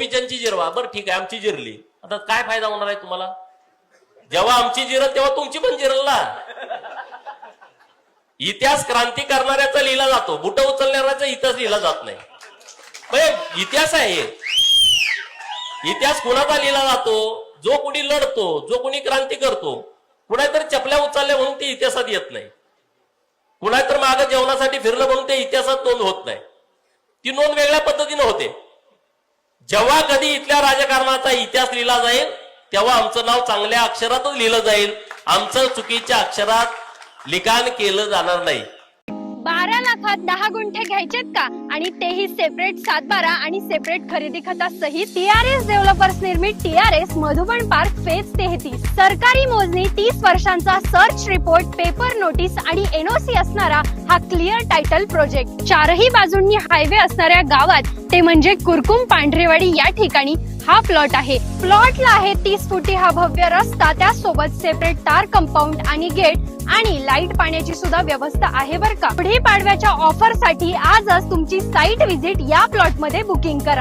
गोपीचंदची जिरवा. बरं ठीक आहे आमची जिरली. आता काय फायदा होणार आहे तुम्हाला? जेव्हा आमची जिरत तेव्हा तुमची पण जिरल ना. इतिहास क्रांती करणाऱ्याचा लिहिला जातो. बुट उचलणाऱ्याचा इतिहास लिहिला जात नाही. इतिहास आहे इतिहास कुणाचा लिहिला जातो? जो कुणी लढतो जो कुणी क्रांती करतो कुणातरी चपल्या उचलल्या म्हणून ते इतिहासात येत नाही. कुणातर मागं जेवणासाठी फिरलं म्हणून ते इतिहासात नोंद होत नाही. ती नोंद वेगळ्या पद्धतीनं होते. जेव्हा कधी इथल्या राजकारणाचा इतिहास लिहिला जाईल तेव्हा आमचं नाव चांगल्या अक्षरातच लिहिलं जाईल. आमचं चुकीच्या अक्षरात लिखाण केलं जाणार नाही. बारा लाखात दहा गुंठे घ्यायचेत का? आणि तेही सेपरेट सात बारा आणि सेपरेट खरेदी खता सहित टीआरएस डेव्हलपर्स निर्मित टीआरएस मधुबन पार्क फेज तेहतीस. सरकारी मोजणी तीस वर्षांचा सर्च रिपोर्ट पेपर नोटीस आणि एनओसी असणारा हा क्लिअर टायटल प्रोजेक्ट चारही बाजूंनी हायवे असणाऱ्या गावात ते म्हणजे कुरकुम पांढरेवाडी या ठिकाणी हा प्लॉट आहे. प्लॉटला आहे तीस फुटी हा भव्य रस्ता त्यासोबत सेपरेट तार कंपाऊंड आणि गेट आणि लाइट पाण्याची सुद्धा व्यवस्था आहे बरं का. पुढे पाडव्याच्या ऑफरसाठी आजच तुमची साईट व्हिजिट या प्लॉटमध्ये बुकिंग करा.